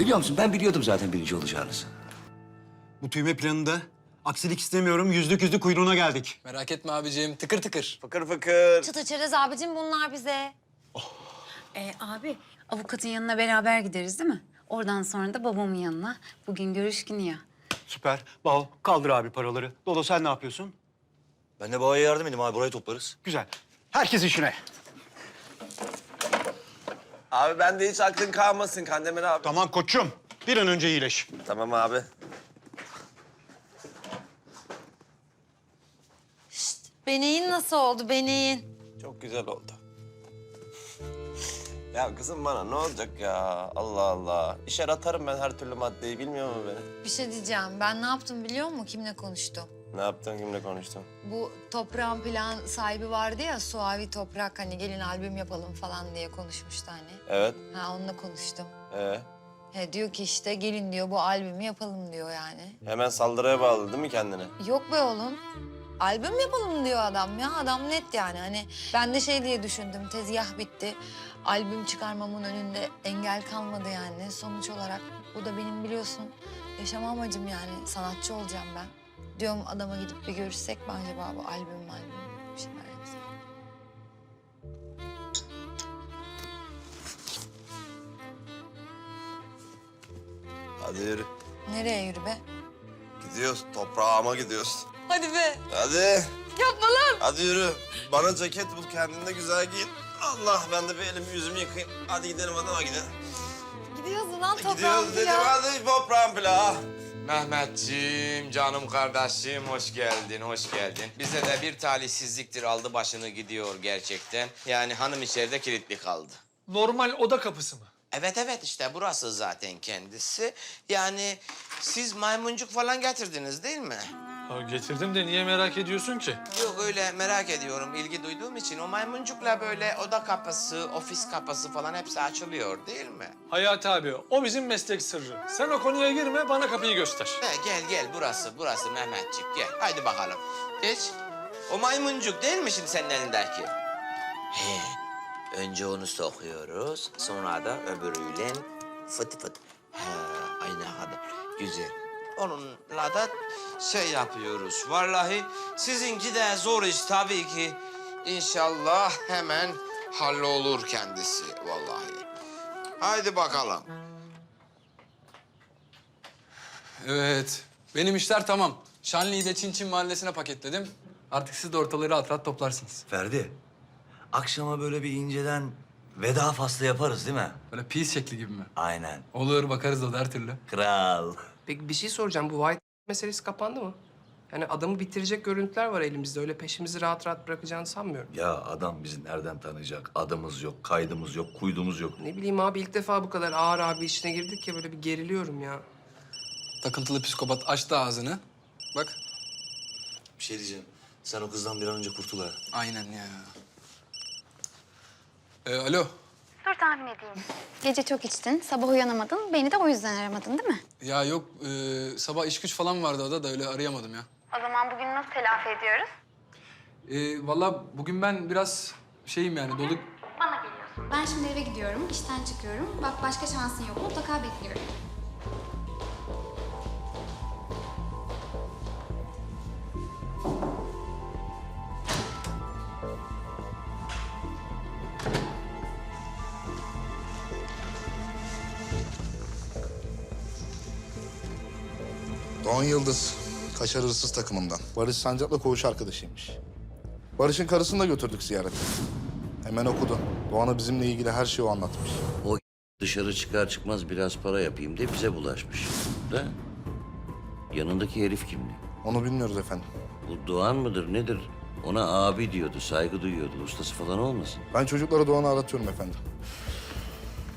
Biliyor musun ben biliyordum zaten birinci olacağınızı. Bu tüyme planında aksilik istemiyorum. Yüzlük yüzlük kuyruğuna geldik. Merak etme abicim tıkır tıkır. Fıkır fıkır. Çıt içeriz abicim bunlar bize. Ee, abi avukatın yanına beraber gideriz değil mi? Oradan sonra da babamın yanına. Bugün görüş günü ya. Süper. Bal kaldır abi paraları. Dodo sen ne yapıyorsun? Ben de babaya yardım edeyim abi. Burayı toplarız. Güzel. Herkes işine. Abi ben de hiç aklın kalmasın Kandemir abi. Tamam koçum. Bir an önce iyileş. Tamam abi. Beneğin nasıl oldu beneğin? Çok güzel oldu. ya kızım bana ne olacak ya? Allah Allah. İşer atarım ben her türlü maddeyi. Bilmiyor mu beni? Bir şey diyeceğim. Ben ne yaptım biliyor musun? Kimle konuştum? Ne yaptın, kimle konuştun? Bu toprağın plan sahibi vardı ya Suavi Toprak hani gelin albüm yapalım falan diye konuşmuştu hani. Evet. Ha onunla konuştum. Ee, He diyor ki işte gelin diyor bu albümü yapalım diyor yani. hemen saldırıya bağladı değil mi kendini? Yok be oğlum. Albüm yapalım diyor adam ya. Adam net yani. Hani ben de şey diye düşündüm. Tezgah bitti. Albüm çıkarmamın önünde engel kalmadı yani. Sonuç olarak bu da benim biliyorsun yaşam amacım yani. Sanatçı olacağım ben. Diyorum adama gidip bir görüşsek mi acaba bu albüm albüm bir şeyler yapsak. Hadi yürü. Nereye yürü be? Gidiyoruz. Toprağıma gidiyoruz. Hadi be. Hadi. Yapma lan. Hadi yürü. Bana ceket bul. Kendine güzel giyin. Allah ben de bir elimi yüzümü yıkayayım. Hadi gidelim adama gidelim. Gidiyoruz lan toprağım Gidiyoruz dedim hadi toprağım pilav. Mehmetciğim, canım kardeşim hoş geldin, hoş geldin. Bize de bir talihsizliktir aldı başını gidiyor gerçekten. Yani hanım içeride kilitli kaldı. Normal oda kapısı mı? Evet evet işte burası zaten kendisi. Yani siz maymuncuk falan getirdiniz değil mi? Ha, getirdim de niye merak ediyorsun ki? Yok öyle merak ediyorum, ilgi duyduğum için. O maymuncukla böyle oda kapısı, ofis kapısı falan hepsi açılıyor değil mi? Hayati abi o bizim meslek sırrı. Sen o konuya girme bana kapıyı göster. He, gel gel burası, burası Mehmetçik gel. Haydi bakalım. Geç. O maymuncuk değil mi şimdi senin elindeki? He. Önce onu sokuyoruz. Sonra da öbürüyle fıt fıt. He, aynı kadar. Güzel. Onunla da şey yapıyoruz. Vallahi sizinki de zor iş tabii ki. İnşallah hemen hallolur kendisi vallahi. Haydi bakalım. Evet. Benim işler tamam. Şanlı'yı de Çin Çin mahallesine paketledim. Artık siz de ortalığı rahat rahat toplarsınız. Ferdi, akşama böyle bir inceden veda faslı yaparız değil mi? Böyle peace şekli gibi mi? Aynen. Olur bakarız da her türlü. Kral. Peki bir şey soracağım. Bu White meselesi kapandı mı? Yani adamı bitirecek görüntüler var elimizde. Öyle peşimizi rahat rahat bırakacağını sanmıyorum. Ya adam bizi nereden tanıyacak? Adımız yok, kaydımız yok, kuydumuz yok. Ne bileyim abi ilk defa bu kadar ağır abi işine girdik ya böyle bir geriliyorum ya. Takıntılı psikopat açtı ağzını. Bak. Bir şey diyeceğim. Sen o kızdan bir an önce kurtul ha. Aynen ya. Ee, alo. Dur tahmin edeyim. Gece çok içtin, sabah uyanamadın. Beni de o yüzden aramadın değil mi? Ya yok e, sabah iş güç falan vardı o da da öyle arayamadım ya. O zaman bugün nasıl telafi ediyoruz? E, Valla bugün ben biraz şeyim yani dolu... Bana geliyorsun. Ben şimdi eve gidiyorum, işten çıkıyorum. Bak başka şansın yok, mutlaka bekliyorum. Yıldız, Kaşar Hırsız takımından. Barış Sancak'la koğuş arkadaşıymış. Barış'ın karısını da götürdük ziyarete. Hemen okudu. Doğan'a bizimle ilgili her şeyi o anlatmış. O dışarı çıkar çıkmaz biraz para yapayım diye bize bulaşmış. Da yanındaki herif kimdi? Onu bilmiyoruz efendim. Bu Doğan mıdır nedir? Ona abi diyordu, saygı duyuyordu. Ustası falan olmasın? Ben çocuklara Doğan'ı aratıyorum efendim.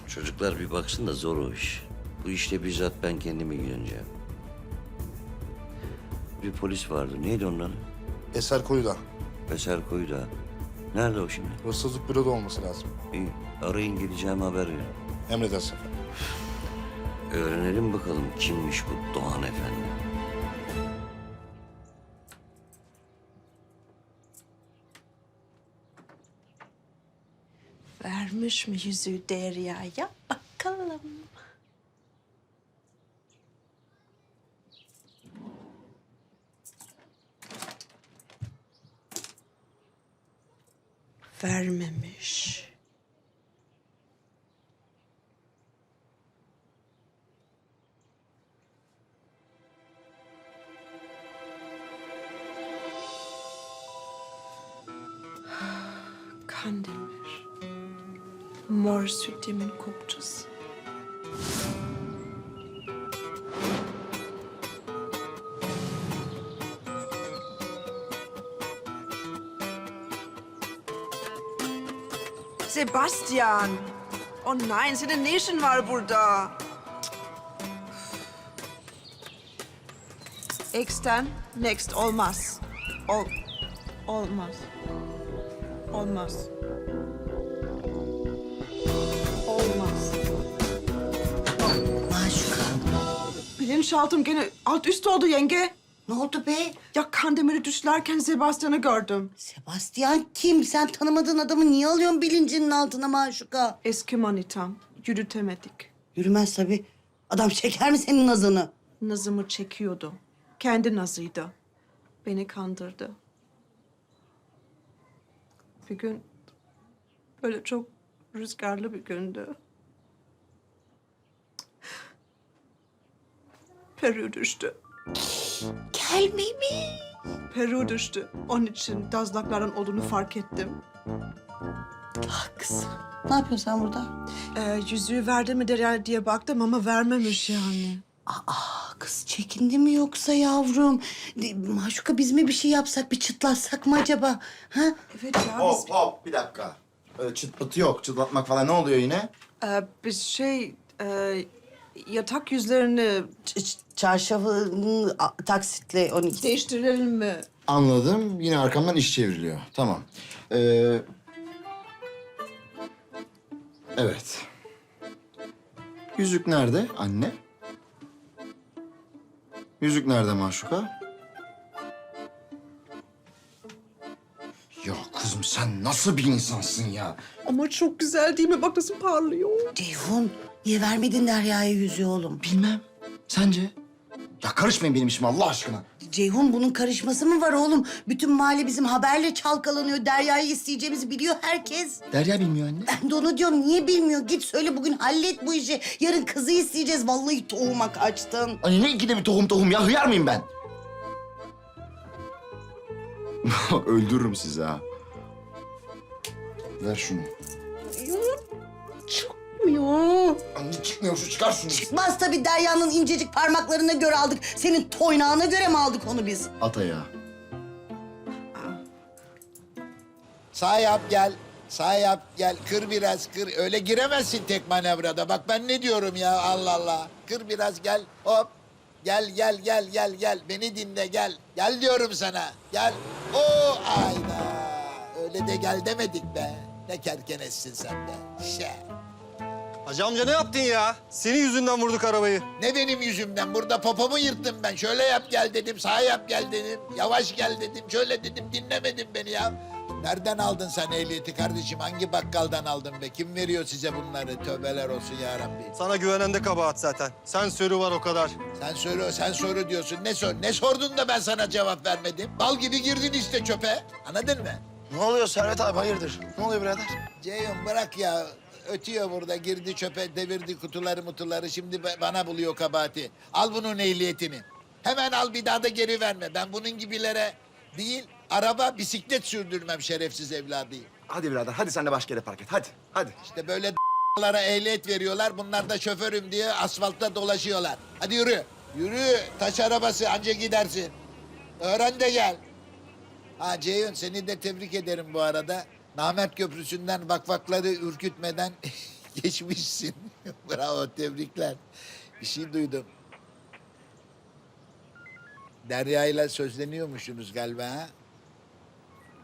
Çocuklar bir baksın da zor o iş. Bu işte bizzat ben kendim ilgileneceğim. Bir polis vardı. Neydi onun adı? Eser Koyu'da. Eser Koyuda. Nerede o şimdi? Hırsızlık büroda olması lazım. İyi. Arayın geleceğim haber verin. Emredersin. Öğrenelim bakalım kimmiş bu Doğan Efendi. Vermiş mi yüzüğü Derya'ya bakalım. Vermemiş. Kandemir. Mor sütümün kopçası. Sebastian! Oh nein, senin ne işin var burada? X'ten next olmaz. Ol, olmaz. Olmaz. Olmaz. Maşuka. Bilinçaltım gene alt üst oldu yenge. Ne oldu be? Ya Kandemir'i düşlerken Sebastian'ı gördüm. Sebastian kim? Sen tanımadığın adamı niye alıyorsun bilincinin altına Maşuka? Eski manitam. Yürütemedik. Yürümez tabii. Adam çeker mi senin nazını? Nazımı çekiyordu. Kendi nazıydı. Beni kandırdı. Bir gün böyle çok rüzgarlı bir gündü. Peru düştü. Gel mi? Peru düştü. Onun için dazlakların olduğunu fark ettim. Ah kızım. Ne yapıyorsun sen burada? Ee, yüzüğü verdi mi der diye baktım ama vermemiş yani. Aa kız çekindi mi yoksa yavrum? De- Maşuka biz mi bir şey yapsak, bir çıtlatsak mı acaba? Ha? Evet ya biz, Hop hop bir dakika. Öyle çıt pıtı yok. Çıtlatmak falan ne oluyor yine? e, biz şey e, yatak yüzlerini Ç- a- taksitle 12. değiştirelim mi? Anladım. Yine arkamdan iş çevriliyor. Tamam. Ee... Evet. Yüzük nerede anne? Yüzük nerede Maşuka? Ya kızım sen nasıl bir insansın ya? Ama çok güzel değil mi? Bak nasıl parlıyor. Ceyhun niye vermedin Derya'ya yüzüğü oğlum? Bilmem. Sence? Ya karışmayın benim işime Allah aşkına. Ceyhun bunun karışması mı var oğlum? Bütün mahalle bizim haberle çalkalanıyor. Derya'yı isteyeceğimizi biliyor herkes. Derya bilmiyor anne. Ben de onu diyorum. Niye bilmiyor? Git söyle bugün hallet bu işi. Yarın kızı isteyeceğiz. Vallahi tohuma kaçtın. Anne ne ikide bir tohum tohum ya hıyar mıyım ben? Öldürürüm sizi ha. Ver şunu. Anne çıkmıyor şu çıkar şunu. Çıkmaz tabii Derya'nın incecik parmaklarına göre aldık. Senin toynağına göre mi aldık onu biz? At ayağı. Sağ yap gel. Sağ yap gel. Kır biraz kır. Öyle giremezsin tek manevrada. Bak ben ne diyorum ya Allah Allah. Kır biraz gel. Hop. Gel gel gel gel gel. Beni dinle gel. Gel diyorum sana. Gel. Oo ayda. Öyle de gel demedik be. Ne kerkenessin sen be. Şe. Hacı amca ne yaptın ya? Senin yüzünden vurduk arabayı. Ne benim yüzümden? Burada popomu yırttım ben. Şöyle yap gel dedim, sağa yap gel dedim. Yavaş gel dedim, şöyle dedim. Dinlemedin beni ya. Nereden aldın sen ehliyeti kardeşim? Hangi bakkaldan aldın be? Kim veriyor size bunları? Tövbeler olsun ya Rabbi. Sana güvenen de kabahat zaten. Sen sörü var o kadar. Sen soru, sen soru diyorsun. Ne sor? Ne sordun da ben sana cevap vermedim? Bal gibi girdin işte çöpe. Anladın mı? Ne oluyor Servet abi hayırdır? Ne oluyor birader? Ceyhun bırak ya. Ötüyor burada. Girdi çöpe, devirdi kutuları mutuları. Şimdi ba- bana buluyor kabahati. Al bunun ehliyetini. Hemen al bir daha da geri verme. Ben bunun gibilere değil, araba, bisiklet sürdürmem şerefsiz evladıyım. Hadi birader hadi sen de başka yere park et hadi hadi. İşte böyle lara ehliyet veriyorlar. Bunlar da şoförüm diye asfaltta dolaşıyorlar. Hadi yürü. Yürü. Taş arabası anca gidersin. Öğren de gel. Ha Ceyhun seni de tebrik ederim bu arada. Namert Köprüsü'nden vakvakları ürkütmeden geçmişsin. Bravo tebrikler. Bir şey duydum. Derya ile sözleniyormuşsunuz galiba ha?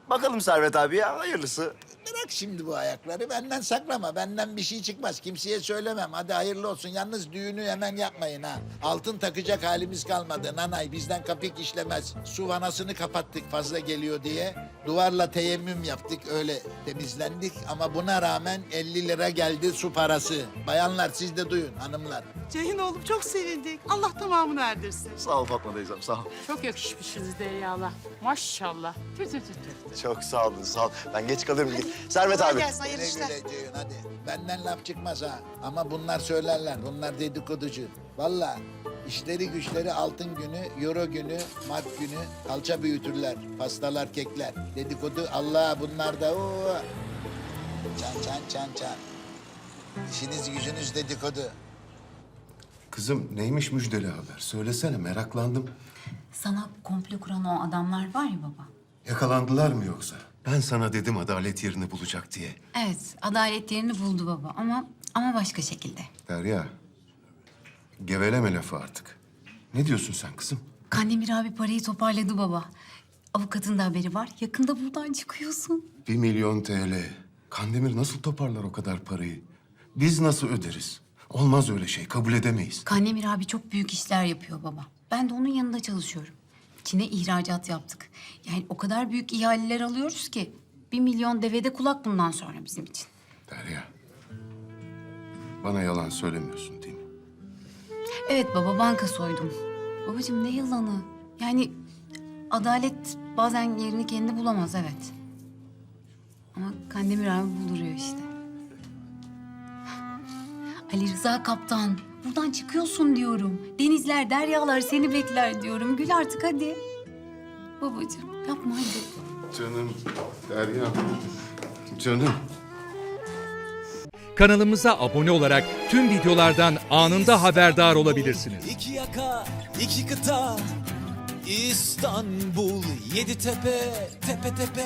Bakalım Servet abi ya hayırlısı. Bırak şimdi bu ayakları. Benden saklama. Benden bir şey çıkmaz. Kimseye söylemem. Hadi hayırlı olsun. Yalnız düğünü hemen yapmayın ha. Altın takacak halimiz kalmadı. Nanay bizden kapik işlemez. Su vanasını kapattık fazla geliyor diye. Duvarla teyemmüm yaptık. Öyle temizlendik. Ama buna rağmen 50 lira geldi su parası. Bayanlar siz de duyun hanımlar. Ceyhun oğlum çok sevindik. Allah tamamını erdirsin. Sağ ol Fatma teyzem sağ ol. Çok yakışmışsınız Derya'la. Maşallah. Tü tü tü tü. Çok sağ olun, sağ ol. Ben geç kalıyorum. Servet abi. Güle güle Ceyhun hadi. Benden laf çıkmaz ha. Ama bunlar söylerler. Bunlar dedikoducu. Vallahi işleri güçleri altın günü, euro günü, mart günü kalça büyütürler. Pastalar, kekler. Dedikodu Allah bunlar da oo. Çan çan çan çan. İşiniz gücünüz dedikodu. Kızım neymiş müjdeli haber? Söylesene meraklandım. Sana komplo kuran o adamlar var ya baba. Yakalandılar mı yoksa? Ben sana dedim adalet yerini bulacak diye. Evet, adalet yerini buldu baba ama ama başka şekilde. Derya, geveleme lafı artık. Ne diyorsun sen kızım? Kandemir abi parayı toparladı baba. Avukatın da haberi var. Yakında buradan çıkıyorsun. Bir milyon TL. Kandemir nasıl toparlar o kadar parayı? Biz nasıl öderiz? Olmaz öyle şey, kabul edemeyiz. Kandemir abi çok büyük işler yapıyor baba. Ben de onun yanında çalışıyorum. Çin'e ihracat yaptık. Yani o kadar büyük ihaleler alıyoruz ki... ...bir milyon devede kulak bundan sonra bizim için. Derya, bana yalan söylemiyorsun değil mi? Evet baba banka soydum. Babacığım ne yılanı? Yani adalet bazen yerini kendi bulamaz evet. Ama Kandemir abi bulduruyor işte. Ali Rıza kaptan buradan çıkıyorsun diyorum. Denizler, deryalar seni bekler diyorum. Gül artık hadi. Babacığım yapma hadi. Canım, Derya, canım. Kanalımıza abone olarak tüm videolardan anında haberdar olabilirsiniz. İki yaka, iki kıta, İstanbul, yedi tepe, tepe tepe.